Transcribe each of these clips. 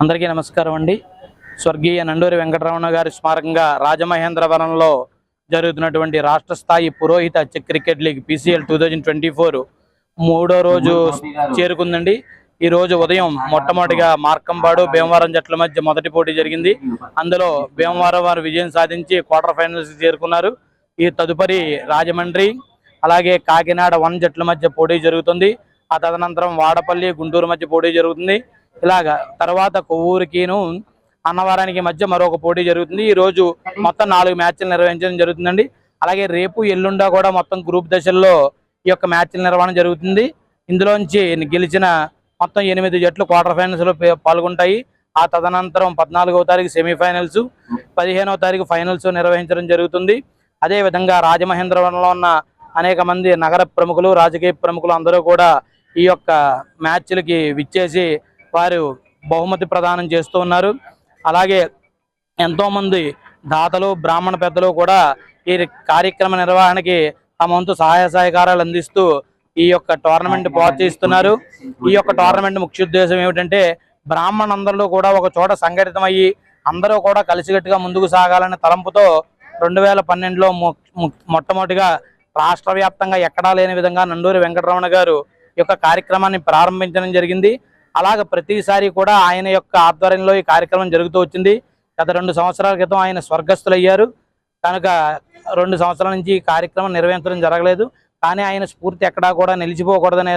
అందరికీ నమస్కారం అండి. స్వర్గీయ నండూరి వెంకటరమణ గారి స్మారకంగా రాజమహేంద్రవరంలో జరుగుతున్నటువంటి రాష్ట్ర స్థాయి పురోహిత cricket league PCL two thousand twenty four మూడో రోజు చేరుకుందండి. ఈ రోజు ఉదయం మొట్టమొదటిగా మార్కంబాడు భీమవరం జట్ల మధ్య మొదటి పోటీ జరిగింది. అందులో భీమవరం వారు విజయం సాధించి క్వార్టర్ ఫైనల్స్ చేరుకున్నారు. ఈ తదుపరి రాజమండ్రి అలాగే కాకినాడ వన్ జట్ల మధ్య పోటీ జరుగుతుంది. ఆ తదనంతరం వాడపల్లి గుంటూరు మధ్య పోటీ జరుగుతుంది. ఇలాగా తర్వాత కొవ్వూరికిను అన్నవరానికి మధ్య మరొక పోటీ జరుగుతుంది. ఈ రోజు మొత్తం నాలుగు మ్యాచ్లు నిర్వహించడం జరుగుతుందండి. అలాగే రేపు ఎల్లుండా కూడా మొత్తం గ్రూప్ దశల్లో ఈ యొక్క మ్యాచ్ల నిర్వహణ జరుగుతుంది. ఇందులోంచి గెలిచిన మొత్తం ఎనిమిది జట్లు క్వార్టర్ ఫైనల్స్లో పే- పాల్గొంటాయి. ఆ తదనంతరం పద్నాలుగవ తారీఖు సెమీఫైనల్స్ పదిహేనవ తారీఖు ఫైనల్స్ నిర్వహించడం జరుగుతుంది. అదే విధంగా రాజమహేంద్రవరంలో ఉన్న అనేక మంది నగర ప్రముఖులు రాజకీయ ప్రముఖులు అందరూ కూడా ఈ యొక్క మ్యాచ్లకి విచ్చేసి వారు బహుమతి ప్రదానం చేస్తూ ఉన్నారు. అలాగే ఎంతో మంది దాతలు బ్రాహ్మణ పెద్దలు కూడా ఈ కార్యక్రమ నిర్వహణకి తమ వంతు సహాయ సహకారాలు అందిస్తూ ఈ యొక్క టోర్నమెంట్ ప్రోత్సహిస్తున్నారు. ఈ యొక్క టోర్నమెంట్ ముఖ్య ఉద్దేశం ఏమిటంటే బ్రాహ్మణులందరూ కూడా ఒక చోట సంఘటితమయ్యి అందరూ కూడా కలిసికట్టుగా ముందుకు సాగాలనే తలంపుతో రెండు వేల పన్నెండులో మొట్టమొదటిగా రాష్ట్ర వ్యాప్తంగా ఎక్కడా లేని విధంగా నండూరి వెంకటరమణ గారు ఈ యొక్క కార్యక్రమాన్ని ప్రారంభించడం జరిగింది. అలాగ ప్రతిసారి కూడా ఆయన యొక్క ఆధ్వర్యంలో ఈ కార్యక్రమం జరుగుతూ వచ్చింది. గత రెండు సంవత్సరాల క్రితం ఆయన స్వర్గస్థులయ్యారు. కనుక రెండు సంవత్సరాల నుంచి ఈ కార్యక్రమం నిర్వహించడం జరగలేదు. కానీ ఆయన స్ఫూర్తి ఎక్కడా కూడా నిలిచిపోకూడదనే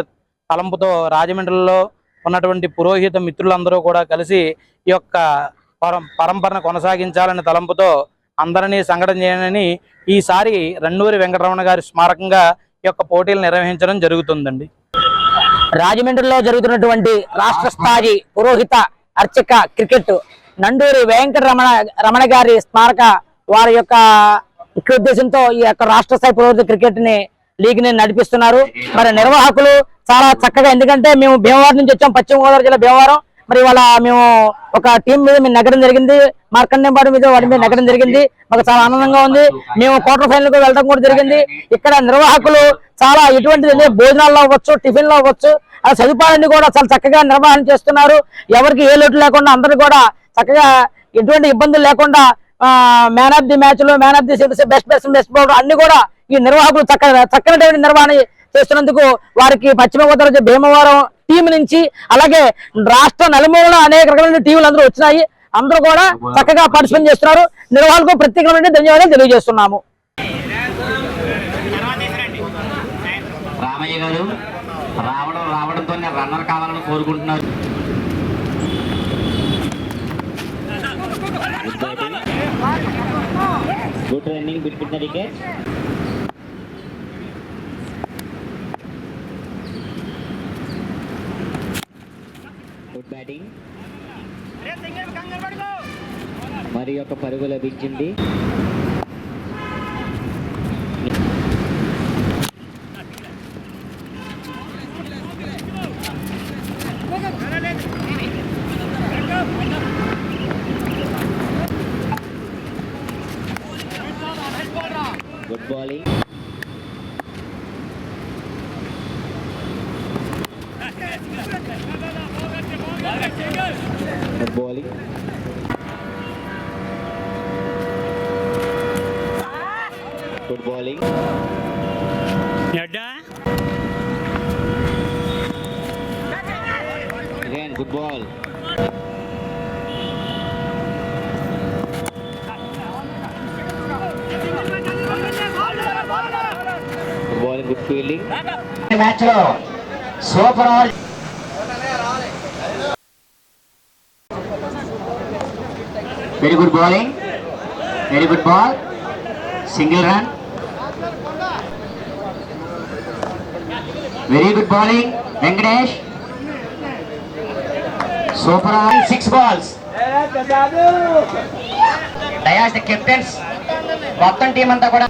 తలంపుతో రాజమండ్రిలో ఉన్నటువంటి పురోహిత మిత్రులందరూ కూడా కలిసి ఈ యొక్క పరంపరను కొనసాగించాలనే తలంపుతో అందరినీ సంఘటన చేయాలని ఈసారి రన్నూరి వెంకటరమణ గారి స్మారకంగా ఈ యొక్క పోటీలు నిర్వహించడం జరుగుతుందండి. రాజమండ్రిలో జరుగుతున్నటువంటి రాష్ట్ర స్థాయి పురోహిత అర్చక క్రికెట్ నండూరి వెంకటరమణ రమణ గారి స్మారక వారి యొక్క ముఖ్య ఉద్దేశంతో ఈ యొక్క రాష్ట్ర స్థాయి పురోహిత క్రికెట్ని లీగ్ని నడిపిస్తున్నారు. మరి నిర్వాహకులు చాలా చక్కగా ఎందుకంటే మేము భీమవరం నుంచి వచ్చాం పశ్చిమ గోదావరి జిల్లా భీమవరం. మరి ఇవాళ మేము ఒక టీం మీద మేము నగరం జరిగింది. మార్కండేంపాడు మీద వాడి మీద నగరం జరిగింది. మాకు చాలా ఆనందంగా ఉంది. మేము క్వార్టర్ ఫైనల్కు వెళ్ళడం కూడా జరిగింది. ఇక్కడ నిర్వాహకులు చాలా ఎటువంటిది భోజనాల్లో అవ్వచ్చు టిఫిన్లో అవ్వచ్చు. ఆ సదుపాయాన్ని కూడా చాలా చక్కగా నిర్వహణ చేస్తున్నారు. ఎవరికి ఏ లోటు లేకుండా అందరూ కూడా చక్కగా ఎటువంటి ఇబ్బందులు లేకుండా మ్యాన్ ఆఫ్ ది మ్యాచ్లో man of the best best best bowler అన్ని కూడా ఈ నిర్వాహకులు చక్కగా చక్కనటువంటి నిర్వహణ చేస్తున్నందుకు వారికి పశ్చిమ గోదావరి జిల్లా భీమవరం టీం నుంచి అలాగే రాష్ట్ర నలుమూలన అనేక రకమైన టీంలు అందరూ వచ్చినాయి. అందరూ కూడా చక్కగా పార్టిసిపేట్ చేస్తున్నారు. నిర్వాహకులకు ప్రత్యేకమైన ధన్యవాదాలు తెలియజేస్తున్నాము. రామయ్య గారు రావడం రావడంతో రన్నర్ కావాలని కోరుకుంటున్నారు. Good running between the wicket batting మరి యొక్క పరుగు లభించింది Good ball. Good ball and good feeling. Match lo super over. Very good bowling. Very good ball. Single run. Very good bowling, Venkatesh. Super six balls dais the captains మొత్తం team అంతా కూడా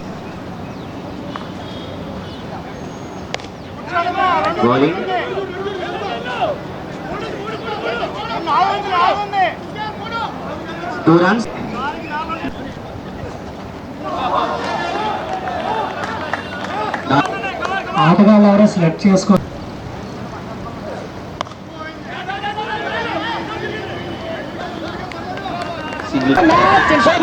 two runs ఆటగాళ్ళు ఎవరో select చేసుకో signature